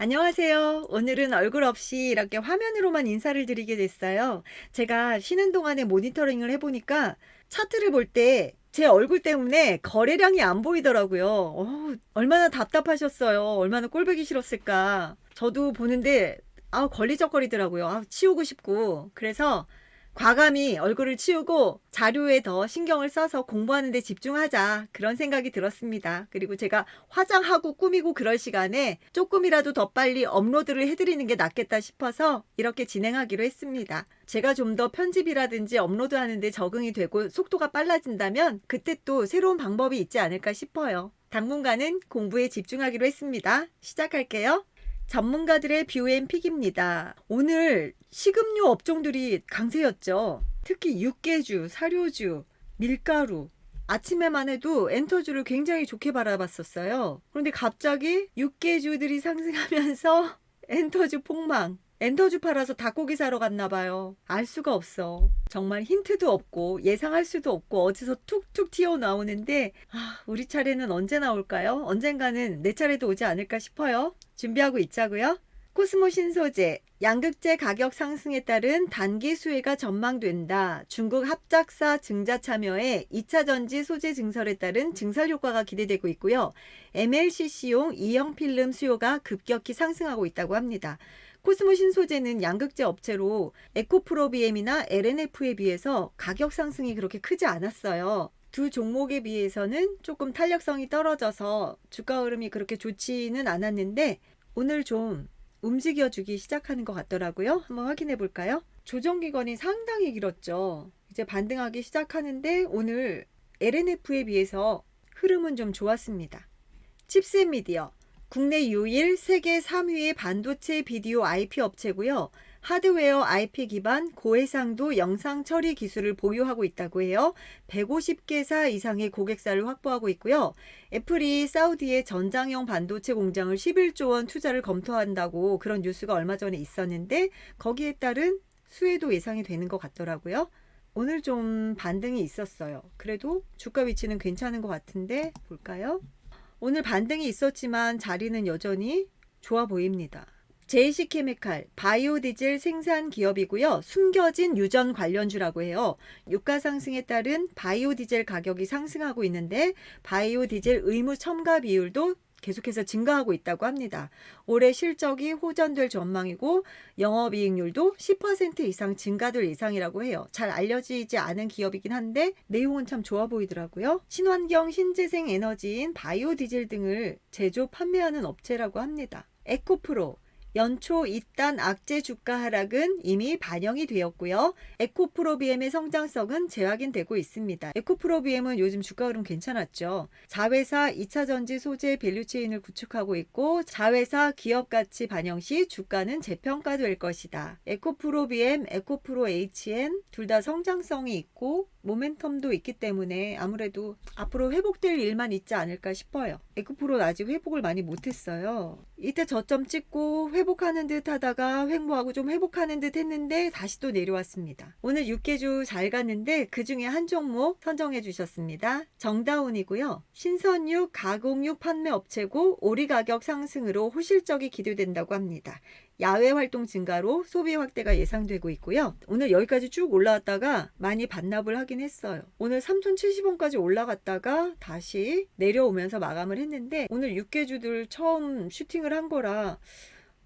안녕하세요. 오늘은 얼굴 없이 이렇게 화면으로만 인사를 드리게 됐어요. 제가 쉬는 동안에 모니터링을 해보니까 차트를 볼 때 제 얼굴 때문에 거래량이 안 보이더라고요. 어, 얼마나 답답하셨어요. 얼마나 꼴보기 싫었을까. 저도 보는데 아 걸리적거리더라고요. 아, 치우고 싶고. 그래서 과감히 얼굴을 치우고 자료에 더 신경을 써서 공부하는 데 집중하자. 그런 생각이 들었습니다. 그리고 제가 화장하고 꾸미고 그럴 시간에 조금이라도 더 빨리 업로드를 해드리는 게 낫겠다 싶어서 이렇게 진행하기로 했습니다. 제가 좀 더 편집이라든지 업로드 하는 데 적응이 되고 속도가 빨라진다면 그때 또 새로운 방법이 있지 않을까 싶어요. 당분간은 공부에 집중하기로 했습니다. 시작할게요. 전문가들의 뷰앤픽입니다. 오늘 식음료 업종들이 강세였죠. 특히 육개주, 사료주, 밀가루. 아침에만 해도 엔터주를 굉장히 좋게 바라봤었어요. 그런데 갑자기 육개주들이 상승하면서 엔터주 폭망. 엔터주 팔아서 닭고기 사러 갔나 봐요. 알 수가 없어. 정말 힌트도 없고 예상할 수도 없고 어디서 툭툭 튀어나오는데 아, 우리 차례는 언제 나올까요? 언젠가는 내 차례도 오지 않을까 싶어요. 준비하고 있자고요. 코스모 신소재 양극재 가격 상승에 따른 단기 수혜가 전망된다. 중국 합작사 증자 참여에 2차 전지 소재 증설에 따른 증설 효과가 기대되고 있고요. MLCC용 이형 필름 수요가 급격히 상승하고 있다고 합니다. 코스모 신소재는 양극재 업체로 에코프로비엠이나 LNF에 비해서 가격 상승이 그렇게 크지 않았어요. 두 종목에 비해서는 조금 탄력성이 떨어져서 주가 흐름이 그렇게 좋지는 않았는데 오늘 좀 움직여주기 시작하는 것 같더라고요. 한번 확인해 볼까요? 조정 기간이 상당히 길었죠. 이제 반등하기 시작하는데 오늘 LNF에 비해서 흐름은 좀 좋았습니다. 칩스 미디어 국내 유일 세계 3위의 반도체 비디오 IP 업체고요. 하드웨어 IP 기반 고해상도 영상 처리 기술을 보유하고 있다고 해요. 150개사 이상의 고객사를 확보하고 있고요. 애플이 사우디의 전장형 반도체 공장을 11조 원 투자를 검토한다고 그런 뉴스가 얼마 전에 있었는데 거기에 따른 수혜도 예상이 되는 것 같더라고요. 오늘 좀 반등이 있었어요. 그래도 주가 위치는 괜찮은 것 같은데 볼까요? 오늘 반등이 있었지만 자리는 여전히 좋아 보입니다. JC케미칼 바이오 디젤 생산 기업이고요. 숨겨진 유전 관련주라고 해요. 유가 상승에 따른 바이오 디젤 가격이 상승하고 있는데 바이오 디젤 의무 첨가 비율도 계속해서 증가하고 있다고 합니다. 올해 실적이 호전될 전망이고 영업이익률도 10% 이상 증가될 예상이라고 해요. 잘 알려지지 않은 기업이긴 한데 내용은 참 좋아 보이더라고요. 친환경 신재생 에너지인 바이오 디젤 등을 제조 판매하는 업체라고 합니다. 에코프로 연초 2단 악재 주가 하락은 이미 반영이 되었고요. 에코프로비엠의 성장성은 재확인되고 있습니다. 에코프로비엠은 요즘 주가 흐름 괜찮았죠. 자회사 2차 전지 소재 밸류체인을 구축하고 있고 자회사 기업 가치 반영 시 주가는 재평가될 것이다. 에코프로비엠, 에코프로 HN 둘 다 성장성이 있고 모멘텀도 있기 때문에 아무래도 앞으로 회복될 일만 있지 않을까 싶어요. 에코프로 아직 회복을 많이 못했어요. 이때 저점 찍고 회복하는 듯 하다가 횡보하고 좀 회복하는 듯 했는데 다시 또 내려왔습니다. 오늘 6개주 잘 갔는데 그 중에 한 종목 선정해 주셨습니다. 정다운이고요. 신선육, 가공육 판매 업체고 오리 가격 상승으로 호실적이 기대된다고 합니다. 야외 활동 증가로 소비 확대가 예상되고 있고요. 오늘 여기까지 쭉 올라왔다가 많이 반납을 하긴 했어요. 오늘 3,070원까지 올라갔다가 다시 내려오면서 마감을 했는데 오늘 6개주들 처음 슈팅을 한 거라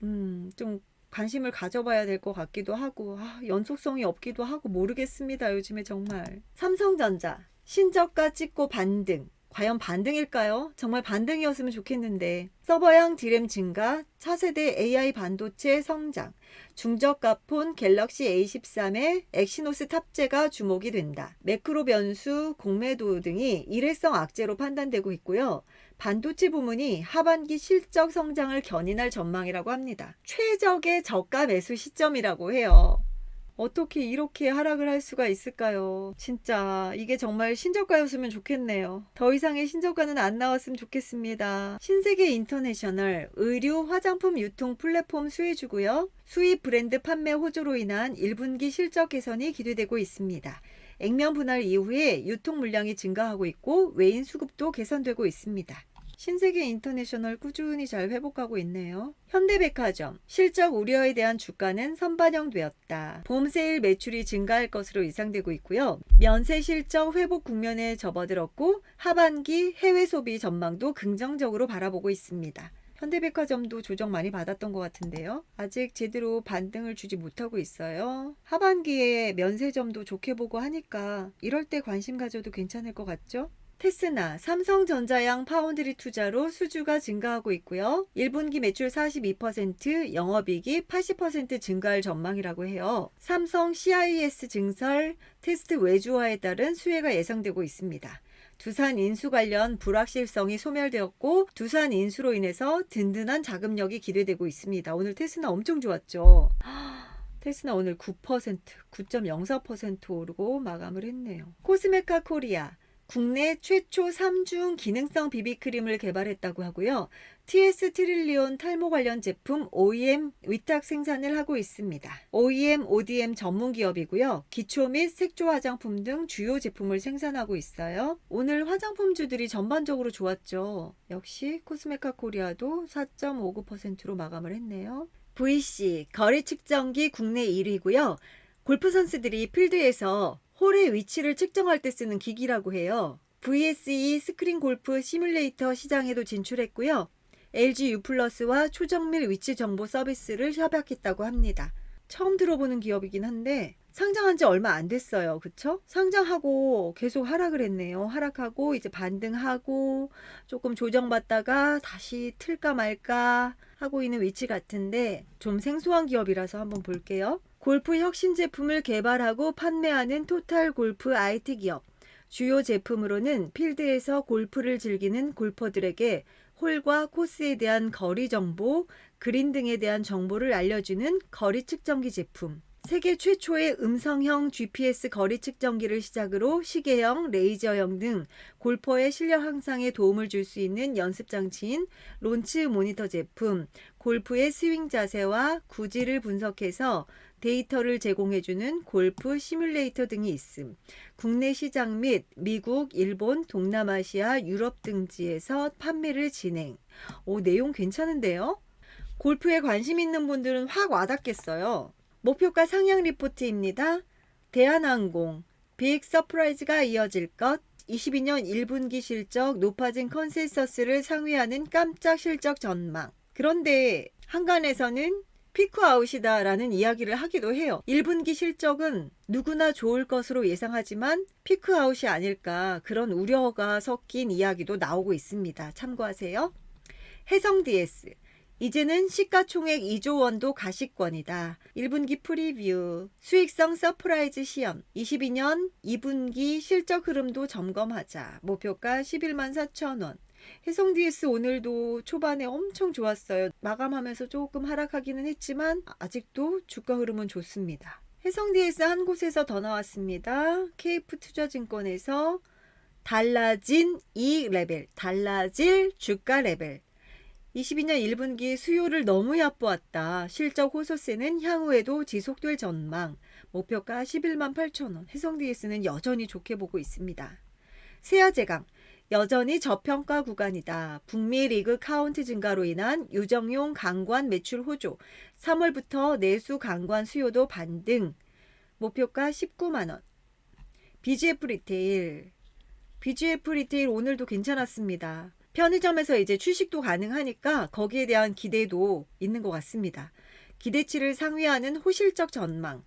음, 좀 관심을 가져봐야 될 것 같기도 하고 아, 연속성이 없기도 하고 모르겠습니다. 요즘에 정말 삼성전자 신저가 찍고 반등 과연 반등일까요? 정말 반등이었으면 좋겠는데 서버형 디램 증가, 차세대 AI 반도체 성장, 중저가 폰 갤럭시 A13의 엑시노스 탑재가 주목이 된다. 매크로 변수, 공매도 등이 일회성 악재로 판단되고 있고요. 반도체 부문이 하반기 실적 성장을 견인할 전망이라고 합니다. 최적의 저가 매수 시점이라고 해요. 어떻게 이렇게 하락을 할 수가 있을까요? 진짜 이게 정말 신저가였으면 좋겠네요. 더 이상의 신저가는 안 나왔으면 좋겠습니다. 신세계 인터내셔널 의류 화장품 유통 플랫폼 수혜주고요. 수입 브랜드 판매 호조로 인한 1분기 실적 개선이 기대되고 있습니다. 액면 분할 이후에 유통 물량이 증가하고 있고 외인 수급도 개선되고 있습니다. 신세계 인터내셔널 꾸준히 잘 회복하고 있네요. 현대백화점 실적 우려에 대한 주가는 선반영되었다. 봄 세일 매출이 증가할 것으로 예상되고 있고요. 면세 실적 회복 국면에 접어들었고 하반기 해외 소비 전망도 긍정적으로 바라보고 있습니다. 현대백화점도 조정 많이 받았던 것 같은데요. 아직 제대로 반등을 주지 못하고 있어요. 하반기에 면세점도 좋게 보고 하니까 이럴 때 관심 가져도 괜찮을 것 같죠? 테스나, 삼성전자양 파운드리 투자로 수주가 증가하고 있고요. 1분기 매출 42%, 영업이익이 80% 증가할 전망이라고 해요. 삼성 CIS 증설, 테스트 외주화에 따른 수혜가 예상되고 있습니다. 두산 인수 관련 불확실성이 소멸되었고 두산 인수로 인해서 든든한 자금력이 기대되고 있습니다. 오늘 테스나 엄청 좋았죠. 테스나 오늘 9%, 9.04% 오르고 마감을 했네요. 코스메카 코리아 국내 최초 3중 기능성 비비크림을 개발했다고 하고요. TS 트릴리온 탈모 관련 제품 OEM 위탁 생산을 하고 있습니다. OEM, ODM 전문 기업이고요. 기초 및 색조 화장품 등 주요 제품을 생산하고 있어요. 오늘 화장품주들이 전반적으로 좋았죠. 역시 코스메카 코리아도 4.59%로 마감을 했네요. VC 거리 측정기 국내 1위고요. 골프 선수들이 필드에서 홀의 위치를 측정할 때 쓰는 기기라고 해요. VSE 스크린 골프 시뮬레이터 시장에도 진출했고요. LG U 플러스와 초정밀 위치 정보 서비스를 협약했다고 합니다. 처음 들어보는 기업이긴 한데 상장한 지 얼마 안 됐어요. 그쵸? 상장하고 계속 하락을 했네요. 하락하고 이제 반등하고 조금 조정받다가 다시 틀까 말까 하고 있는 위치 같은데 좀 생소한 기업이라서 한번 볼게요. 골프 혁신 제품을 개발하고 판매하는 토탈 골프 IT 기업. 주요 제품으로는 필드에서 골프를 즐기는 골퍼들에게 홀과 코스에 대한 거리 정보, 그린 등에 대한 정보를 알려주는 거리 측정기 제품. 세계 최초의 음성형 GPS 거리 측정기를 시작으로 시계형, 레이저형 등 골퍼의 실력 향상에 도움을 줄 수 있는 연습 장치인 론치 모니터 제품, 골프의 스윙 자세와 구질을 분석해서 데이터를 제공해주는 골프 시뮬레이터 등이 있음. 국내 시장 및 미국, 일본, 동남아시아, 유럽 등지에서 판매를 진행. 오, 내용 괜찮은데요? 골프에 관심 있는 분들은 확 와닿겠어요. 목표가 상향 리포트입니다. 대한항공, 빅 서프라이즈가 이어질 것, 22년 1분기 실적 높아진 컨센서스를 상회하는 깜짝 실적 전망. 그런데 한간에서는 피크 아웃이다라는 이야기를 하기도 해요. 1분기 실적은 누구나 좋을 것으로 예상하지만 피크 아웃이 아닐까 그런 우려가 섞인 이야기도 나오고 있습니다. 참고하세요. 해성 DS 이제는 시가총액 2조 원도 가시권이다. 1분기 프리뷰, 수익성 서프라이즈 시험, 22년 2분기 실적 흐름도 점검하자. 목표가 11만 4천 원. 해성 DS 오늘도 초반에 엄청 좋았어요. 마감하면서 조금 하락하기는 했지만 아직도 주가 흐름은 좋습니다. 해성 DS 한 곳에서 더 나왔습니다. KF 투자증권에서 달라진 이익 레벨, 달라질 주가 레벨. 22년 1분기 수요를 너무 얕보았다. 실적 호소세는 향후에도 지속될 전망. 목표가 11만 8천 원. 해성 DS는 여전히 좋게 보고 있습니다. 세아제강 여전히 저평가 구간이다. 북미 리그 카운트 증가로 인한 유정용 강관 매출 호조. 3월부터 내수 강관 수요도 반등. 목표가 19만 원. BGF 리테일. BGF 리테일 오늘도 괜찮았습니다. 편의점에서 이제 출식도 가능하니까 거기에 대한 기대도 있는 것 같습니다. 기대치를 상회하는 호실적 전망.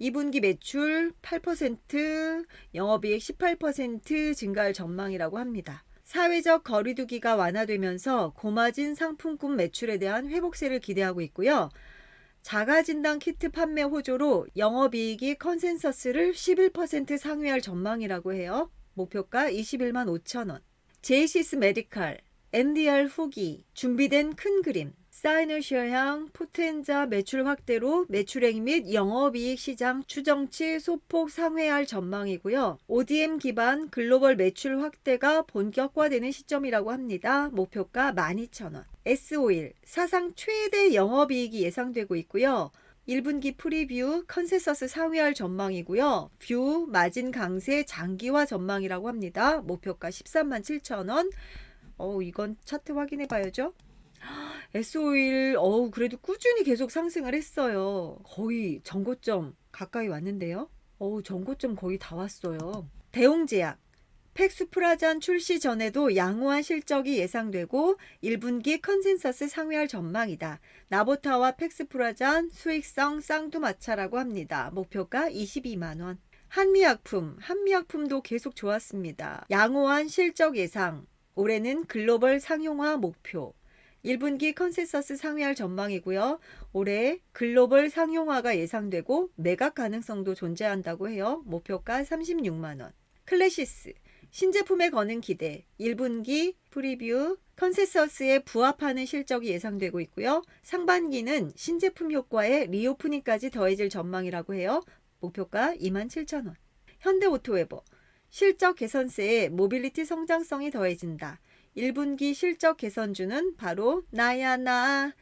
2분기 매출 8%, 영업이익 18% 증가할 전망이라고 합니다. 사회적 거리두기가 완화되면서 고마진 상품군 매출에 대한 회복세를 기대하고 있고요. 자가진단 키트 판매 호조로 영업이익이 컨센서스를 11% 상회할 전망이라고 해요. 목표가 21만 5천 원. 제이시스 메디칼, MDR 후기, 준비된 큰 그림, 사이너시아향 포텐자 매출 확대로 매출액 및 영업이익 시장 추정치 소폭 상회할 전망이고요. ODM 기반 글로벌 매출 확대가 본격화되는 시점이라고 합니다. 목표가 12,000원. S51 사상 최대 영업이익이 예상되고 있고요. 1분기 프리뷰 컨센서스 상회할 전망이고요. 뷰 마진 강세 장기화 전망이라고 합니다. 목표가 13만 7천 원. 어우, 이건 차트 확인해 봐야죠. S51 어우 그래도 꾸준히 계속 상승을 했어요. 거의 전고점 가까이 왔는데요. 어우 전고점 거의 다 왔어요. 대웅제약 팩스프라잔 출시 전에도 양호한 실적이 예상되고 1분기 컨센서스 상회할 전망이다. 나보타와 팩스프라잔 수익성 쌍두마차라고 합니다. 목표가 22만 원. 한미약품, 한미약품도 계속 좋았습니다. 양호한 실적 예상. 올해는 글로벌 상용화 목표. 1분기 컨센서스 상회할 전망이고요. 올해 글로벌 상용화가 예상되고 매각 가능성도 존재한다고 해요. 목표가 36만 원. 클래시스 신제품에 거는 기대 1분기 프리뷰 컨센서스에 부합하는 실적이 예상되고 있고요. 상반기는 신제품 효과에 리오프닝까지 더해질 전망이라고 해요. 목표가 27,000원. 현대오토웨버 실적 개선세에 모빌리티 성장성이 더해진다. 1분기 실적 개선주는 바로 나야 나.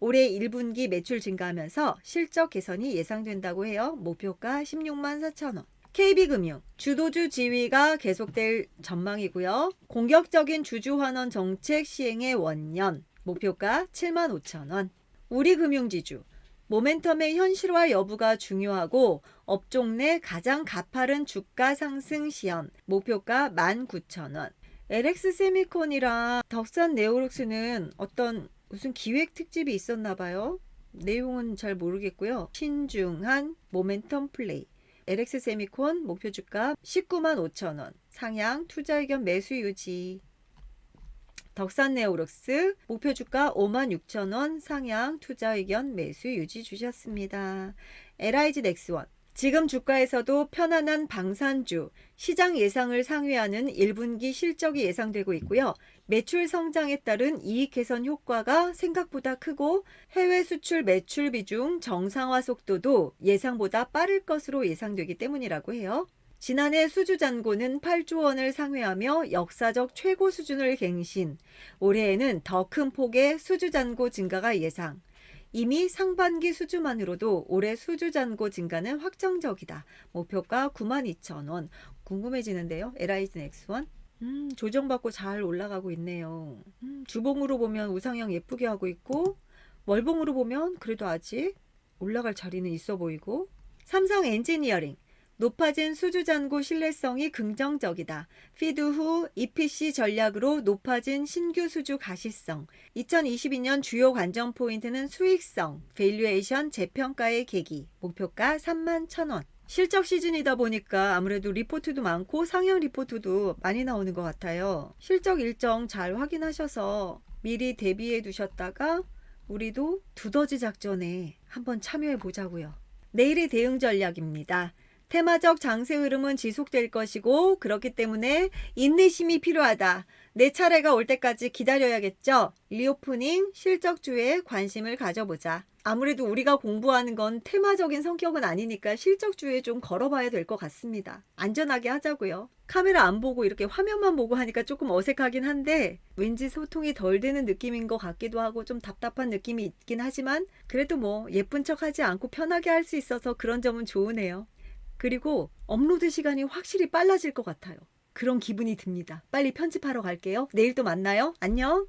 올해 1분기 매출 증가하면서 실적 개선이 예상된다고 해요. 목표가 16만 4천 원. KB금융 주도주 지위가 계속될 전망이고요. 공격적인 주주 환원 정책 시행의 원년 목표가 7만 5천 원. 우리금융지주 모멘텀의 현실화 여부가 중요하고 업종 내 가장 가파른 주가 상승 시연 목표가 19,000원. LX 세미콘이랑 덕산 네오룩스는 어떤 무슨 기획 특집이 있었나 봐요. 내용은 잘 모르겠고요. 신중한 모멘텀 플레이. LX 세미콘 목표 주가 19만 5천 원. 상향 투자 의견 매수 유지. 덕산 네오룩스 목표 주가 5만 6천 원 상향 투자 의견 매수 유지 주셨습니다. LIG 넥스원 지금 주가에서도 편안한 방산주, 시장 예상을 상회하는 1분기 실적이 예상되고 있고요. 매출 성장에 따른 이익 개선 효과가 생각보다 크고 해외 수출 매출 비중 정상화 속도도 예상보다 빠를 것으로 예상되기 때문이라고 해요. 지난해 수주 잔고는 8조 원을 상회하며 역사적 최고 수준을 갱신. 올해에는 더 큰 폭의 수주 잔고 증가가 예상. 이미 상반기 수주만으로도 올해 수주 잔고 증가는 확정적이다. 목표가 92,000원. 궁금해지는데요. LIG 넥스원. 음, 조정받고 잘 올라가고 있네요. 음, 주봉으로 보면 우상향 예쁘게 하고 있고 월봉으로 보면 그래도 아직 올라갈 자리는 있어 보이고 삼성 엔지니어링 높아진 수주잔고 신뢰성이 긍정적이다. 피드 후 EPC 전략으로 높아진 신규 수주 가시성. 2022년 주요 관전 포인트는 수익성, 밸류에이션 재평가의 계기. 목표가 3만 1,000원. 실적 시즌이다 보니까 아무래도 리포트도 많고 상향 리포트도 많이 나오는 것 같아요. 실적 일정 잘 확인하셔서 미리 대비해 두셨다가 우리도 두더지 작전에 한번 참여해 보자고요. 내일의 대응 전략입니다. 테마적 장세 흐름은 지속될 것이고 그렇기 때문에 인내심이 필요하다. 내 차례가 올 때까지 기다려야겠죠. 리오프닝 실적주에 관심을 가져보자. 아무래도 우리가 공부하는 건 테마적인 성격은 아니니까 실적주에 좀 걸어봐야 될 것 같습니다. 안전하게 하자고요. 카메라 안 보고 이렇게 화면만 보고 하니까 조금 어색하긴 한데 왠지 소통이 덜 되는 느낌인 것 같기도 하고 좀 답답한 느낌이 있긴 하지만 그래도 뭐 예쁜 척 하지 않고 편하게 할 수 있어서 그런 점은 좋으네요. 그리고 업로드 시간이 확실히 빨라질 것 같아요. 그런 기분이 듭니다. 빨리 편집하러 갈게요. 내일 또 만나요. 안녕.